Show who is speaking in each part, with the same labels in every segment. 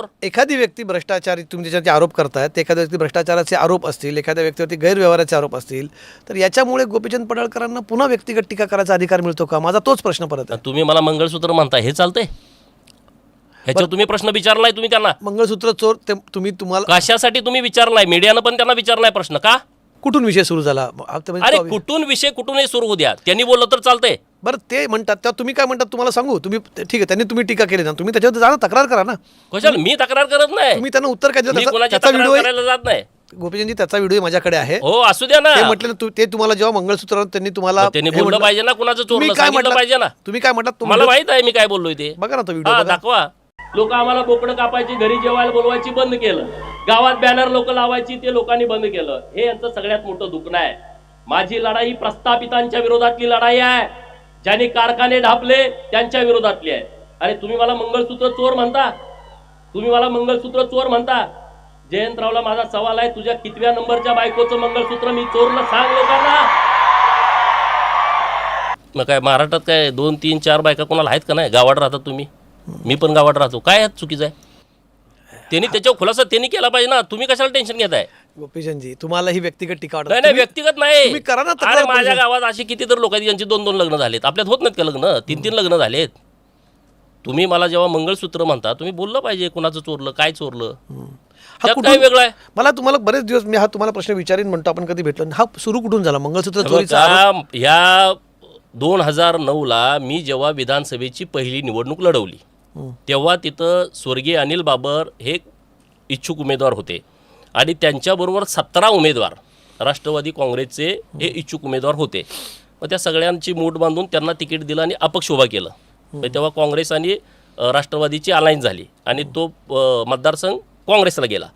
Speaker 1: चोर
Speaker 2: एखादी व्यक्ती भ्रष्टाचारी तुम्ही त्याच्यावरती आरोप करतायत एखाद्या व्यक्ती भ्रष्टाचाराचे आरोप असतील एखाद्या व्यक्तीवरती गैरव्यवहाराचे आरोप असतील तर याच्यामुळे गोपीचंद पडळकरांना पुन्हा व्यक्तिगत टीका करायचा अधिकार मिळतो का? माझा तोच प्रश्न परत आहे.
Speaker 1: तुम्ही मला मंगळसूत्र म्हणता हे चालतंय? ह्याच्यावर तुम्ही प्रश्न विचारलाय तुम्ही त्यांना?
Speaker 2: मंगळसूत्र चोर ते तुम्ही तुम्हाला
Speaker 1: कशासाठी तुम्ही विचारलाय? मीडियानं पण त्यांना विचारलाय प्रश्न का?
Speaker 2: कुठून विषय सुरू झाला? म्हणजे
Speaker 1: अरे
Speaker 2: तो-
Speaker 1: कुठून विषय कुठूनही सुरू होऊ द्या. त्यांनी बोललं तर चालतंय.
Speaker 2: बरं ते म्हणतात तेव्हा तुम्ही काय म्हणतात तुम्हाला सांगू? तुम्ही ठीक आहे त्यांनी तुम्ही टीका केली ना. तुम्ही त्याच्यावर जा ना तक्रार करा ना.
Speaker 1: कशाला? मी तक्रार करत नाही.
Speaker 2: तुम्ही त्यांना उत्तर काय
Speaker 1: मी
Speaker 2: त्याचा
Speaker 1: कोणाची
Speaker 2: त्याचा
Speaker 1: तक्रार
Speaker 2: व्हिडिओ
Speaker 1: करायला जात नाही.
Speaker 2: गोपीचंदजी त्याचा व्हिडिओ माझ्याकडे आहे.
Speaker 1: हो असू द्या ना.
Speaker 2: ते म्हटलं ना, तू- ते तुम्हाला जेव्हा मंगळसूत्र त्यांनी तुम्हाला
Speaker 1: मग त्यांनी
Speaker 2: हे
Speaker 1: बोललं
Speaker 2: म्हटलं-
Speaker 1: पाहिजे ना कुणाचं
Speaker 2: तुम्ही काय
Speaker 1: सांगितलं
Speaker 2: म्हटलं
Speaker 1: पाहिजे ना.
Speaker 2: तुम्ही काय म्हटलं
Speaker 1: मला माहीत आहे मी काय बोललोय ते.
Speaker 2: बघा ना तो व्हिडिओ
Speaker 1: हा
Speaker 2: बघा.
Speaker 1: दाखवा. लोक आम्हाला बोकडं कापायची घरी जेवायला बोलवायची बंद केलं. गावात बॅनर लोक लावायची ते लोकांनी बंद केलं. हे यांचं सगळ्यात मोठं दुखणं आहे. माझी लढाई प्रस्थापितांच्या विरोधातली लढाई आहे. ज्यांनी कारखाने ढापले त्यांच्या विरोधातली आहे. अरे तुम्ही मला मंगळसूत्र चोर म्हणता? तुम्ही मला मंगळसूत्र चोर म्हणता? जयंतरावला माझा सवाल आहे तुझ्या कितव्या नंबरच्या बायकोचं मंगळसूत्र मी चोरला सांग लोकांना मग काय महाराष्ट्रात काय दोन तीन चार बायका कोणाला आहेत का नाही? गावात राहता तुम्ही? मी पण गावात राहतो. काय आहेत चुकीचं आहे? त्यांनी त्याच्यावर खुलासा त्यांनी केला पाहिजे ना. तुम्ही कशाला टेन्शन घेताय?
Speaker 2: गोपीचंदजी तुम्हाला ही व्यक्तिगत टीका वाटत
Speaker 1: नाही नाही व्यक्तिगत नाही
Speaker 2: तुम्ही करा ना तक्रार
Speaker 1: अरे माझ्या
Speaker 2: पोलिसात.
Speaker 1: गावात अशी किती तर लोक आहेत ज्यांची दोन दोन लग्न झालेत आपल्यात होत नाहीत का लग्न तीन तीन लग्न झालेत तुम्ही मला जेव्हा मंगळसूत्र म्हणता तुम्ही बोललं पाहिजे कुणाचं चोरलं काय चोरलं
Speaker 2: हा
Speaker 1: त्यात
Speaker 2: कुठून
Speaker 1: काय वेगळं आहे
Speaker 2: मला तुम्हाला बरेच दिवस मी हा तुम्हाला प्रश्न विचारीन म्हणतो आपण कधी भेटलो नाही. हा सुरू कुठून झाला मंगळसूत्र चोरीचा आरोप?
Speaker 1: ह्या दोन हजार नऊला मी जेव्हा विधानसभेची पहिली निवडणूक लढवली. तेव्हा तिथं स्वर्गीय अनिल बाबर हे इच्छुक उमेदवार होते आणि त्यांच्याबरोबर सतरा उमेदवार राष्ट्रवादी काँग्रेसचे हे इच्छुक उमेदवार होते. मग त्या सगळ्यांची मूठ बांधून त्यांना तिकीट दिलं आणि अपक्ष उभा केलं. मग तेव्हा काँग्रेस आणि राष्ट्रवादीची अलायन्स झाली आणि तो मतदारसंघ काँग्रेसला गेला.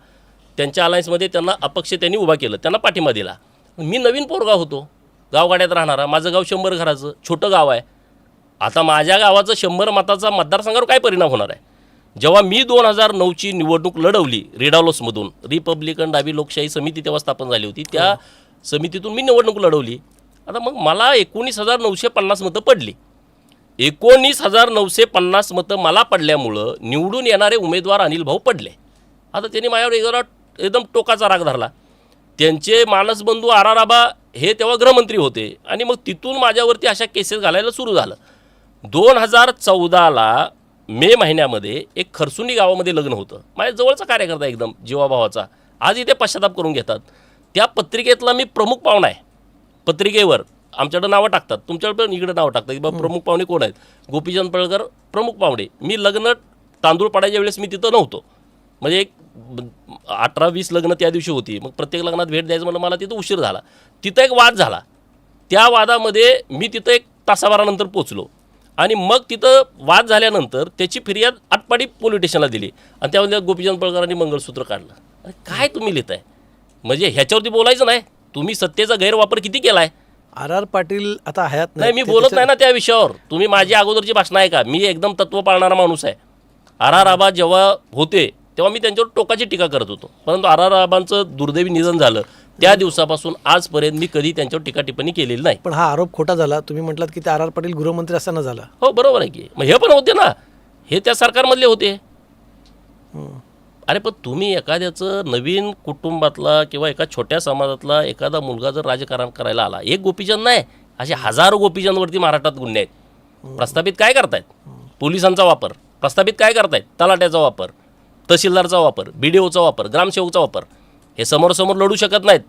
Speaker 1: त्यांच्या अलायन्समध्ये त्यांना अपक्ष त्यांनी उभा केलं त्यांना पाठिंबा दिला. मी नवीन पोरगा होतो गावगाड्यात राहणारा माझं गाव शंभर घराचं छोटं गाव आहे. आता माझ्या गावाचं शंभर मताचा मतदारसंघावर काय परिणाम होणार आहे? जेव्हा मी दोन हजार नऊची निवडणूक लढवली रेडालोसमधून रिपब्लिकन डावी लोकशाही समिती तेव्हा स्थापन झाली होती. त्या समितीतून मी निवडणूक लढवली. आता मग मला एकोणीस हजार नऊशे पन्नास मतं पडली. एकोणीस हजार नऊशे पन्नास मतं मला पडल्यामुळं निवडून येणारे उमेदवार अनिल भाऊ पडले. आता त्यांनी माझ्यावर एकदम एकदम टोकाचा राग धरला. त्यांचे मानसबंधू आर आर आबा हे तेव्हा गृहमंत्री होते आणि मग तिथून माझ्यावरती अशा केसेस घालायला सुरू झालं. दोन हजार चौदाला मे महिन्यामध्ये एक खरसुंडी गावामध्ये लग्न होतं. माझ्या जवळचा कार्यकर्ता एकदम जीवाभावाचा. आज इथे पश्चाताप करून घेतात. त्या पत्रिकेतला मी प्रमुख पाहुणा आहे. पत्रिकेवर आमच्याकडं नावं टाकतात. तुमच्याकडे पण इकडे नावं टाकतात. की बाबा प्रमुख पाहुणे कोण आहेत? गोपीचंद पळकर प्रमुख पाहुणे. मी लग्न तांदूळ पडायच्या वेळेस मी तिथं नव्हतो. म्हणजे एक अठरा वीस लग्न त्या दिवशी होती. मग प्रत्येक लग्नात भेट द्यायचं म्हणलं मला तिथं उशीर झाला. तिथं एक वाद झाला. त्या वादामध्ये मी तिथं एक तासाभरानंतर पोचलो. आणि मग तिथं वाद झाल्यानंतर त्याची फिर्याद आटपाडी पोलीस स्टेशनला दिली. आणि त्यामध्ये गोपीचंद पळकरांनी मंगळसूत्र काढलं. अरे काय तुम्ही लिहिताय? म्हणजे ह्याच्यावरती बोलायचं नाही. तुम्ही सत्तेचा गैरवापर किती केलाय?
Speaker 2: आर आर पाटील आता हयात
Speaker 1: नाही मी बोलत नाही ना त्या विषयावर. तुम्ही माझी अगोदरची भाषण आहे का मी एकदम तत्व पाळणारा माणूस आहे. आर आर आबा जेव्हा होते तेव्हा मी त्यांच्यावर टोकाची टीका करत होतो. परंतु आर आर आबांचं दुर्दैवी निधन झालं त्या दिवसापासून आजपर्यंत मी कधी त्यांच्यावर टीका टिप्पणी केलेली नाही.
Speaker 2: पण हा आरोप खोटा झाला. तुम्ही म्हटलात की ते आर आर पाटील गृहमंत्री असताना झाला.
Speaker 1: हो बरोबर आहे की. मग हे पण होते ना. हे त्या सरकारमधले होते. अरे पण तुम्ही एखाद्याचं नवीन कुटुंबातला किंवा एका छोट्या समाजातला एखादा मुलगा जर राजकारण करायला आला एक गोपीचंद नाही असे हजारो गोपीचंदवरती महाराष्ट्रात गुन्हे आहेत. प्रस्थापित काय करतायत? पोलिसांचा वापर. प्रस्थापित काय करतायत? तलाट्याचा वापर. तहसीलदारचा वापर बी डी ओचा वापर ग्रामसेवकचा वापर हे समोरासमोर लढू शकत नाहीत.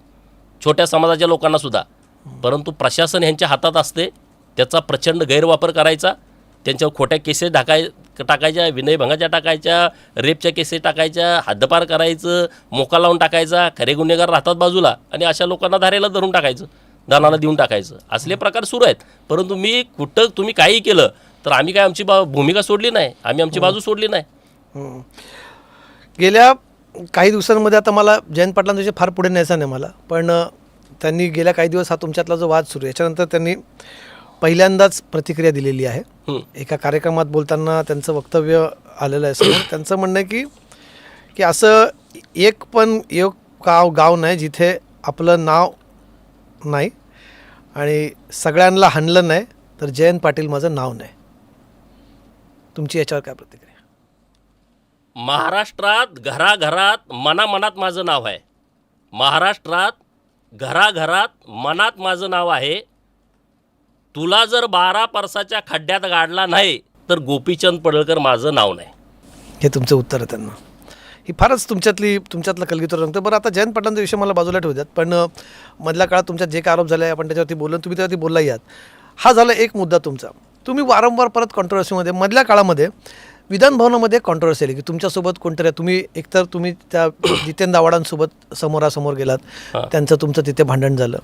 Speaker 1: छोट्या समाजाच्या लोकांना सुद्धा. परंतु प्रशासन यांच्या हातात असते त्याचा प्रचंड गैरवापर करायचा त्यांच्यावर खोट्या केसेस टाकाय टाकायच्या विनयभंगाच्या टाकायच्या रेपच्या केसेस टाकायच्या हद्दपार करायचं मोका लावून टाकायचा खरे गुन्हेगार राहतात बाजूला आणि अशा लोकांना धारेला धरून टाकायचं दानाला देऊन टाकायचं. असले प्रकार सुरू आहेत. परंतु मी कुठं तुम्ही काही केलं तर आम्ही काय आमची बा भूमिका सोडली नाही. आम्ही आमची बाजू सोडली नाही.
Speaker 2: हं. गेल्या काही दिवसांमध्ये आता मला जयंत पाटलांविषयी फार पुढे न्यायचा नाही मला पण त्यांनी गेल्या काही दिवस हा तुमच्यातला जो वाद सुरू आहे याच्यानंतर त्यांनी पहिल्यांदाच प्रतिक्रिया दिलेली आहे. एका कार्यक्रमात बोलताना त्यांचं वक्तव्य आलेलं आहे समोर. त्यांचं म्हणणं आहे की की असं एक पण एक गाव गाव नाही जिथे आपलं नाव नाही आणि सगळ्यांना हाणलं नाही तर जयंत पाटील माझं नाव नाही. तुमची याच्यावर काय प्रतिक्रिया?
Speaker 1: महाराष्ट्रात घराघरात मनामनात माझं नाव आहे. महाराष्ट्रात घराघरात मनात माझं नाव आहे. तुला जर बारा परसाच्या खड्ड्यात गाडला नाही तर गोपीचंद पडळकर माझं नाव नाही.
Speaker 2: हे तुमचं उत्तर आहे त्यांना. ही फारच तुमच्यातली तुमच्यातलं कलगीतर सांगतो बरं आता जयंत पाटलांचा विषय मला बाजूला ठेवू द्यात पण मधल्या काळात तुमच्यात जे काय आरोप झाले आपण त्याच्यावरती बोललो तुम्ही त्यावरती बोललाही आहात. हा झाला एक मुद्दा तुमचा. तुम्ही वारंवार परत कॉन्ट्रोवर्सीमध्ये मधल्या काळामध्ये विधान भवनामध्ये कॉन्ट्रोवर्सी आली की तुमच्यासोबत कोणतरी तुम्ही एकतर तुम्ही त्या जितेंद्र आव्हाडांसोबत समोरासमोर गेलात त्यांचं तुमचं तिथे भांडण झालं.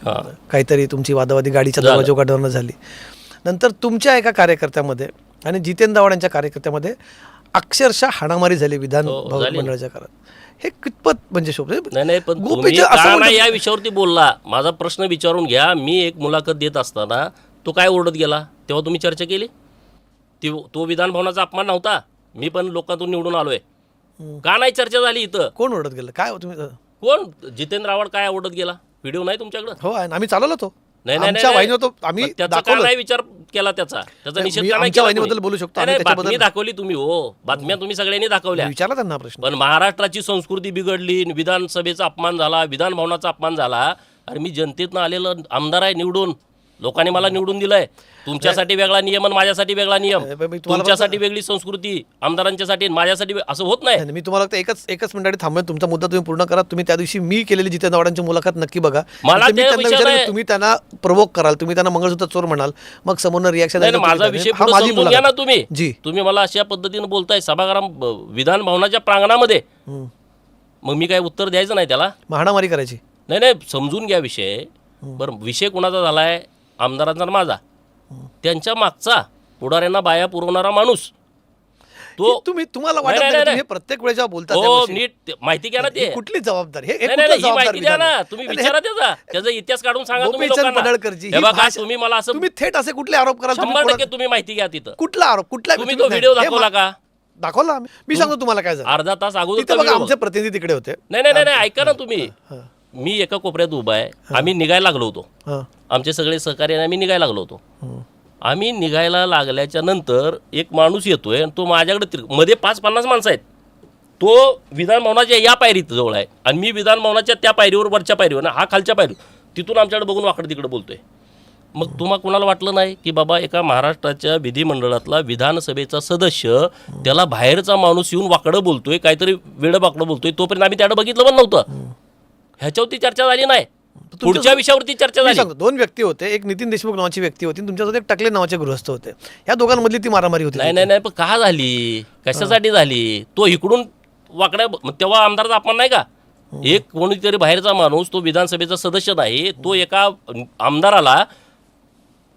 Speaker 2: काहीतरी तुमची वादावादी गाडीच्या. दरवाजोगाडवरनं झाली. नंतर तुमच्या एका कार्यकर्त्यामध्ये आणि जितेंद्र आव्हाडांच्या कार्यकर्त्यामध्ये अक्षरशः हाणामारी झाली विधान
Speaker 1: हो,
Speaker 2: भवन. मंडळाच्या काळात. हे कितपत म्हणजे शोभ
Speaker 1: नाही नाही या विषयावरती बोलला? माझा प्रश्न विचारून घ्या. मी एक मुलाखत देत असताना तो काय ओरडत गेला? तेव्हा तुम्ही चर्चा केली? ती तो विधान भवनाचा अपमान नव्हता? मी पण लोकांतून निवडून आलोय. का नाही चर्चा झाली इथं?
Speaker 2: कोण ओढत गेलं? काय हो तुम्ही?
Speaker 1: कोण? जितेंद्र आव्हाड काय ओरडत गेला? व्हिडिओ नाही तुमच्याकडे?
Speaker 2: हो आहे ना, आम्ही चालवलो तो.
Speaker 1: नाही नाही
Speaker 2: आमच्या
Speaker 1: नाही,
Speaker 2: वाहिनीवर तो आम्ही
Speaker 1: मग त्याचा का
Speaker 2: दाखवलं
Speaker 1: नाही विचार केला त्याचा? त्याचा
Speaker 2: नाही,
Speaker 1: निषेध
Speaker 2: मी
Speaker 1: का नाही
Speaker 2: आमच्या
Speaker 1: केला
Speaker 2: वाहिनीबद्दल
Speaker 1: तुम्ही?
Speaker 2: बोलू शकतो,
Speaker 1: नाही,
Speaker 2: आम्ही
Speaker 1: नाही, बातमी दाखवली तुम्ही हो. बातम्या तुम्ही सगळ्यांनी दाखवल्या.
Speaker 2: विचारला त्यांना हा प्रश्न.
Speaker 1: पण महाराष्ट्राची संस्कृती बिघडली विधानसभेचा अपमान झाला विधान भवनाचा अपमान झाला. आणि मी जनतेतनं आलेलं आमदार आहे निवडून. लोकांनी मला निवडून दिलंय. तुमच्यासाठी वेगळा नियम आणि माझ्यासाठी वेगळा नियम. तुमच्यासाठी वेगळी संस्कृती आमदारांच्यासाठी माझ्यासाठी असं होत नाही.
Speaker 2: मी तुम्हाला फक्त एकच एकच मिनिटासाठी थांबेन. तुमचा मुद्दा तुम्ही पूर्ण करा. तुम्ही त्या दिवशी मी केलेली जितेंद्र आव्हाडांची मुलाखत नक्की बघा.
Speaker 1: मला.
Speaker 2: तुम्ही त्यांना प्रवोक कराल. तुम्ही त्यांना मंगळसूत्र चोर म्हणाल. मग समोर रिॲक्शन
Speaker 1: माझा विषय घ्या ना तुम्ही.
Speaker 2: जी.
Speaker 1: तुम्ही मला अशा पद्धतीने बोलताय सभागृह विधान भवनाच्या प्रांगणामध्ये. मग मी काय उत्तर द्यायचं नाही त्याला?
Speaker 2: महाणामारी करायची.
Speaker 1: नाही नाही समजून घ्या विषय. बरं विषय कोणाचा झालाय? आमदारांचा आणि माझा. त्यांच्या मागचा पुढाऱ्यांना बाया पुरवणारा माणूस. तो
Speaker 2: तुम्ही तुम्हाला वाटत
Speaker 1: नाही,
Speaker 2: नाही का
Speaker 1: नाही.
Speaker 2: तुम्ही प्रत्येक वेळेस जेव्हा बोलता
Speaker 1: हो नीट ते- माहिती घ्या ना ते.
Speaker 2: ही कुठली जबाबदारी? हे हे
Speaker 1: नाही
Speaker 2: कुठलं
Speaker 1: नाही ही
Speaker 2: जबाबदार
Speaker 1: माहिती द्या
Speaker 2: विधान
Speaker 1: ना.
Speaker 2: आहे?
Speaker 1: तुम्ही
Speaker 2: आणि
Speaker 1: विचारा त्याचा. त्याचा इतिहास काढून सांगा तुम्ही
Speaker 2: गोपीचंद
Speaker 1: लोकांना.
Speaker 2: पडळकरजी
Speaker 1: हे
Speaker 2: ही
Speaker 1: बघा
Speaker 2: भाषा-
Speaker 1: तुम्ही मला असं
Speaker 2: तुम्ही थेट असे कुठले आरोप कराल? तुम्ही
Speaker 1: शंभर
Speaker 2: कोणा-
Speaker 1: टक्के तुम्ही माहिती घ्या तिथं.
Speaker 2: कुठला आरोप? कुठला
Speaker 1: तुम्ही तो व्हिडिओ
Speaker 2: हे
Speaker 1: दाखवला
Speaker 2: मा-
Speaker 1: का?
Speaker 2: दाखवला आम्ही. मी सांगतो तुम्हाला काय झालं.
Speaker 1: अर्धा तास
Speaker 2: तिथे
Speaker 1: अगोदर
Speaker 2: आमचे प्रतिनिधी तिकडे होते.
Speaker 1: नाही नाही नाही नाही, ऐका ना तुम्ही. मी एका कोपऱ्यात उभा आहे. आम्ही निघायला लागलो होतो. आमचे सगळे सहकारी आणि आम्ही निघायला लागलो होतो. आम्ही निघायला लागल्याच्या नंतर एक माणूस येतोय आणि तो माझ्याकडे मध्ये पाच पन्नास माणसं आहेत. तो विधान भवनाच्या या पायरीत जवळ आहे. आणि मी विधान भवनाच्या त्या पायरीवर वरच्या पायरीवर हा खालच्या पायरी तिथून आमच्याकडे बघून वाकडं तिकडे बोलतोय. मग तुम्हाला कोणाला वाटलं नाही की बाबा एका महाराष्ट्राच्या विधिमंडळातला विधानसभेचा सदस्य त्याला बाहेरचा माणूस येऊन वाकडं बोलतोय काहीतरी वेडं बाकडं बोलतोय तोपर्यंत आम्ही त्याकडे बघितलं पण नव्हतं. ह्याच्यावरती चर्चा झाली नाही. पुढच्या विषयावरती चर्चा झाली.
Speaker 2: सांगतो दोन व्यक्ती होते एक नितीन देशमुख नावाची व्यक्ती होती तुमच्यासोबत एक टकले नावाचे गृहस्थ होते. या दोघांमधली ती मारामारी होती
Speaker 1: नाही नाही नाही पण का झाली? कशासाठी झाली? तो इकडून वाकड्या तेव्हा आमदाराचा अपमान नाही का? एक कोणीतरी बाहेरचा माणूस तो विधानसभेचा सदस्य नाही तो एका आमदाराला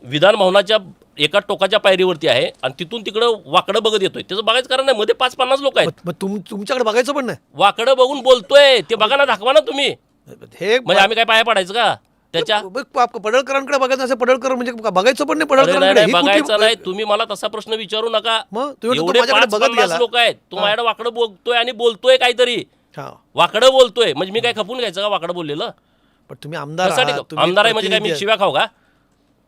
Speaker 1: विधान भवनाच्या एका टोकाच्या पायरीवरती आहे आणि तिथून तिकडं वाकडं बघत येतोय. त्याचं बघायचं कारण नाही मध्ये पाच पन्नास लोक आहेत.
Speaker 2: तुमच्याकडे बघायचं पण नाही.
Speaker 1: वाकडं बघून बोलतोय ते बघा ना दाखवा ना तुम्ही.
Speaker 2: हे
Speaker 1: म्हणजे आम्ही काय पाया पडायचं का? त्याच्या?
Speaker 2: पडळकरांकडे बघायचं असं पडळकर म्हणजे का बघायचं पण नाही
Speaker 1: अरे नाही
Speaker 2: पडळकरांकडे
Speaker 1: नाही
Speaker 2: ही कुठली-
Speaker 1: बघायचं नाही. तुम्ही मला तसा प्रश्न विचारू नका.
Speaker 2: मग तुम्ही
Speaker 1: एवढे
Speaker 2: माझ्याकडे बघत गेला.
Speaker 1: लोक आहेत. तो माझ्याकडे वाकडं बोलतोय आणि बोलतोय काहीतरी.
Speaker 2: हा.
Speaker 1: वाकडं बोलतोय. म्हणजे मी काय खपून घ्यायचं का वाकडं बोललेलं?
Speaker 2: पण तुम्ही आमदार
Speaker 1: कशासाठी
Speaker 2: आहात, तुम्ही
Speaker 1: आमदार आहे म्हणजे काय मी
Speaker 2: प्रतिनिधी.
Speaker 1: शिव्या खाऊ का?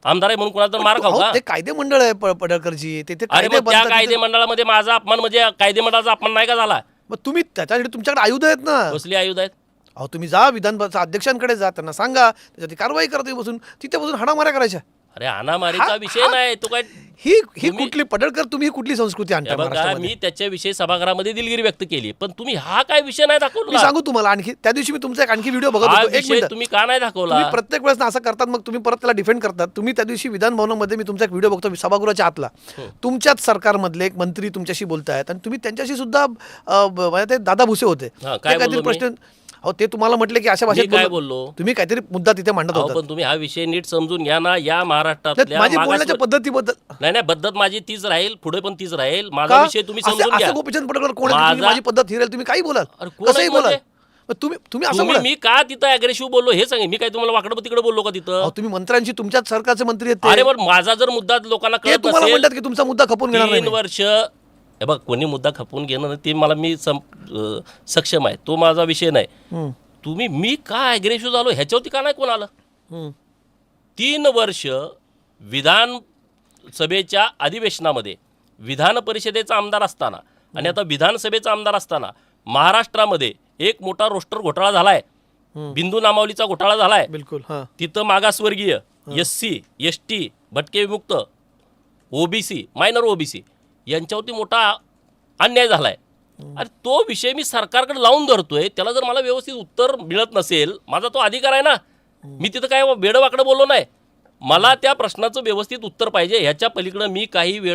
Speaker 1: आमदार आहे म्हणून कोणाला तर मार खाऊ
Speaker 2: अहो,
Speaker 1: का?
Speaker 2: ते कायदे मंडळ आहे प- पडळकरजी ते ते
Speaker 1: अरे
Speaker 2: कायदे
Speaker 1: मग त्या
Speaker 2: बनतात
Speaker 1: कायदे
Speaker 2: तिथे.
Speaker 1: मंडळामध्ये माझा अपमान म्हणजे कायदे मंडळाचा अपमान नाही का झाला?
Speaker 2: मग तुम्ही त्याच्यासाठी तुमच्याकडे आयुध आहेत ना.
Speaker 1: कसली आयुध आहेत?
Speaker 2: अहो तुम्ही जा विधान अध्यक्षांकडे जा त्यांना सांगा त्याच्यावरती कारवाई करा तुम्ही बसून तिथे बसून हाणामाऱ्या करायच्या.
Speaker 1: अरे अनामारीचा
Speaker 2: हा-
Speaker 1: विषय
Speaker 2: हा-
Speaker 1: नाही तो काय
Speaker 2: ही ही
Speaker 1: तुम्ही-
Speaker 2: कुठली पडळकर तुम्ही ही कुठली संस्कृती
Speaker 1: हे
Speaker 2: आणता
Speaker 1: बघा
Speaker 2: महाराष्ट्रामध्ये?
Speaker 1: मी त्याच्याविषयी सभागृहामध्ये दिलगिरी व्यक्त केली पण तुम्ही हा काय विषय नाही
Speaker 2: मी
Speaker 1: दाखवला
Speaker 2: सांगू तुम्हाला आणखी त्या दिवशी मी तुमचा एक आणखी व्हिडिओ बघत
Speaker 1: हा
Speaker 2: होतो एक
Speaker 1: विषय
Speaker 2: मिनिट
Speaker 1: तुम्ही का नाही दाखवला?
Speaker 2: तुम्ही प्रत्येक वेळेस ना असं करतात मग तुम्ही परत त्याला डिफेंड करतात. तुम्ही त्या दिवशी विधान भवनामध्ये मी तुमचा एक व्हिडिओ बघतो सभागृहाच्या आतला. तुमच्याच सरकारमधले एक मंत्री तुमच्याशी बोलतायत आणि तुम्ही त्यांच्याशी सुद्धा अं, ब- म्हणजे ते दादा भुसे होते.
Speaker 1: हा, काय
Speaker 2: काहीतरी
Speaker 1: मी?
Speaker 2: प्रश्न अहो ते तुम्हाला म्हटले की अशा भाषेत
Speaker 1: काय
Speaker 2: बोललो. तुम्ही काहीतरी मुद्दा तिथे मांडत होता
Speaker 1: पण तुम्ही हा विषय नीट समजून घ्या ना या महाराष्ट्रातल्या
Speaker 2: माझी बोलण्याच्या पद्धतीबद्दल
Speaker 1: नाही नाही पद्धत माझी तीच राहील पुढे पण तीच राहील. माझा? विषय तुम्ही समजून घ्या.
Speaker 2: गोपीचंद पडळकर कोण
Speaker 1: माझा-
Speaker 2: पद्धत हिरेल तुम्ही काही बोलाल? कसंही बोलाल? तुम्ही तुम्ही असं
Speaker 1: मी का तिथं अग्रेसिव्ह बोललो? हे सांगे मी काय तुम्हाला वाकडं तिकडे बोललो का तिथं?
Speaker 2: तुम्ही मंत्र्यांशी तुमच्याच सरकारचे मंत्री आहेत
Speaker 1: अरे. बरं माझा जर मुद्दा लोकांना कळत नसेल
Speaker 2: म्हणतात की तुमचा मुद्दा खपून घेणार
Speaker 1: तीन वर्ष हे बघ कोणी मुद्दा खपवून घेणं नाही, ते मला मी सम सक्षम आहे. तो माझा विषय नाही. तुम्ही मी का अग्रेसिव्ह झालो ह्याच्यावरती का नाही कोण आलं. तीन वर्ष विधान सभेच्या अधिवेशनामध्ये विधान परिषदेचा आमदार असताना आणि आता विधानसभेचा आमदार असताना महाराष्ट्रामध्ये एक मोठा रोस्टर घोटाळा झालाय. बिंदू नामावलीचा घोटाळा झालाय.
Speaker 2: बिलकुल हां.
Speaker 1: तिथं मागासवर्गीय एस सी एस टी भटके विमुक्त ओबीसी मायनर ओबीसी यांच्यावरती मोठा अन्याय झालाय. आणि तो विषय मी सरकारकडे लावून धरतोय त्याला जर मला व्यवस्थित उत्तर मिळत नसेल माझा तो अधिकार आहे ना. मी तिथं काय बेडवाकडं बोललो नाही. मला त्या प्रश्नाचं व्यवस्थित उत्तर पाहिजे ह्याच्या पलीकडं मी काही वेळ